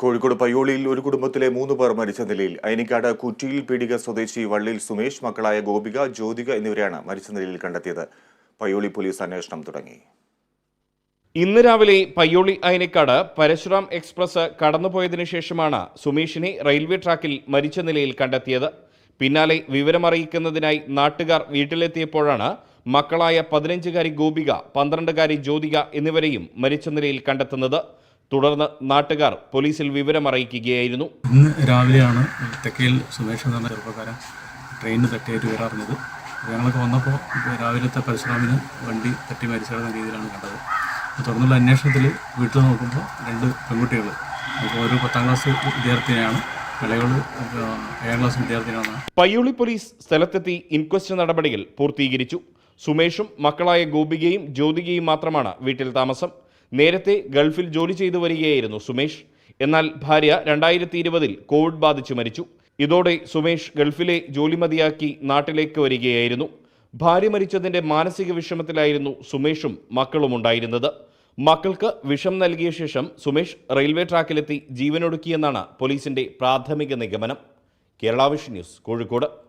കോഴിക്കോട് പയ്യോളിയിൽ ഒരു കുടുംബത്തിലെ മൂന്ന് പേർ മരിച്ച നിലയിൽ അയനിക്കാട് കുറ്റിയിൽ പീടിക സ്വദേശി വള്ളിൽ സുമേഷ് മക്കളായ ഗോപിക ജ്യോതിക എന്നിവരെയാണ് മരിച്ച നിലയിൽ കണ്ടെത്തിയത്. പയ്യോളി പോലീസ് അന്വേഷണം തുടങ്ങി. ഇന്ന് രാവിലെ പയ്യോളി അയനിക്കാട് പരശുറാം എക്സ്പ്രസ് കടന്നുപോയതിനു ശേഷമാണ് സുമേഷിനെ റെയിൽവേ ട്രാക്കിൽ മരിച്ച നിലയിൽ കണ്ടെത്തിയത്. പിന്നാലെ വിവരമറിയിക്കുന്നതിനായി നാട്ടുകാർ വീട്ടിലെത്തിയപ്പോഴാണ് മക്കളായ പതിനഞ്ചുകാരി ഗോപിക പന്ത്രണ്ടുകാരി ജ്യോതിക എന്നിവരെയും മരിച്ച നിലയിൽ കണ്ടെത്തുന്നത്. തുടർന്ന് നാട്ടുകാർ പോലീസിൽ വിവരമറിയിക്കുകയായിരുന്നു. ഇന്ന് രാവിലെയാണ് തെക്കയിൽ സുമേഷ് എന്ന ചെറുപ്പക്കാരൻ ട്രെയിനിന് തട്ടിയായിട്ട് വരാറുന്നത് ഞങ്ങളൊക്കെ വന്നപ്പോൾ രാവിലത്തെ പരശുറാമിന് വണ്ടി തട്ടി മരിച്ചിടുന്ന രീതിയിലാണ് കണ്ടത്. തുടർന്നുള്ള അന്വേഷണത്തിൽ വീട്ടിൽ നോക്കുമ്പോൾ രണ്ട് പെൺകുട്ടികൾ. ഒരു പത്താം ക്ലാസ് വിദ്യാർത്ഥിനിയാണ്. ഏഴാം ക്ലാസ് വിദ്യാർത്ഥിനിയാണ്. പയ്യോളി പോലീസ് സ്ഥലത്തെത്തി ഇൻക്വസ്റ്റ് നടപടികൾ പൂർത്തീകരിച്ചു. സുമേഷും മക്കളായ ഗോപികയും ജ്യോതികയും മാത്രമാണ് വീട്ടിൽ താമസം. നേരത്തെ ഗൾഫിൽ ജോലി ചെയ്തു വരികയായിരുന്നു സുമേഷ്. എന്നാൽ ഭാര്യ രണ്ടായിരത്തി ഇരുപതിൽ കോവിഡ് ബാധിച്ച് മരിച്ചു. ഇതോടെ സുമേഷ് ഗൾഫിലെ ജോലി മതിയാക്കി നാട്ടിലേക്ക് വരികയായിരുന്നു. ഭാര്യ മരിച്ചതിന്റെ മാനസിക വിഷമത്തിലായിരുന്നു സുമേഷും മക്കളും ഉണ്ടായിരുന്നത്. മക്കൾക്ക് വിഷം നൽകിയ ശേഷം സുമേഷ് റെയിൽവേ ട്രാക്കിലെത്തി ജീവനൊടുക്കിയെന്നാണ് പോലീസിന്റെ പ്രാഥമിക നിഗമനം. കേരളാവിഷ് ന്യൂസ് കോഴിക്കോട്.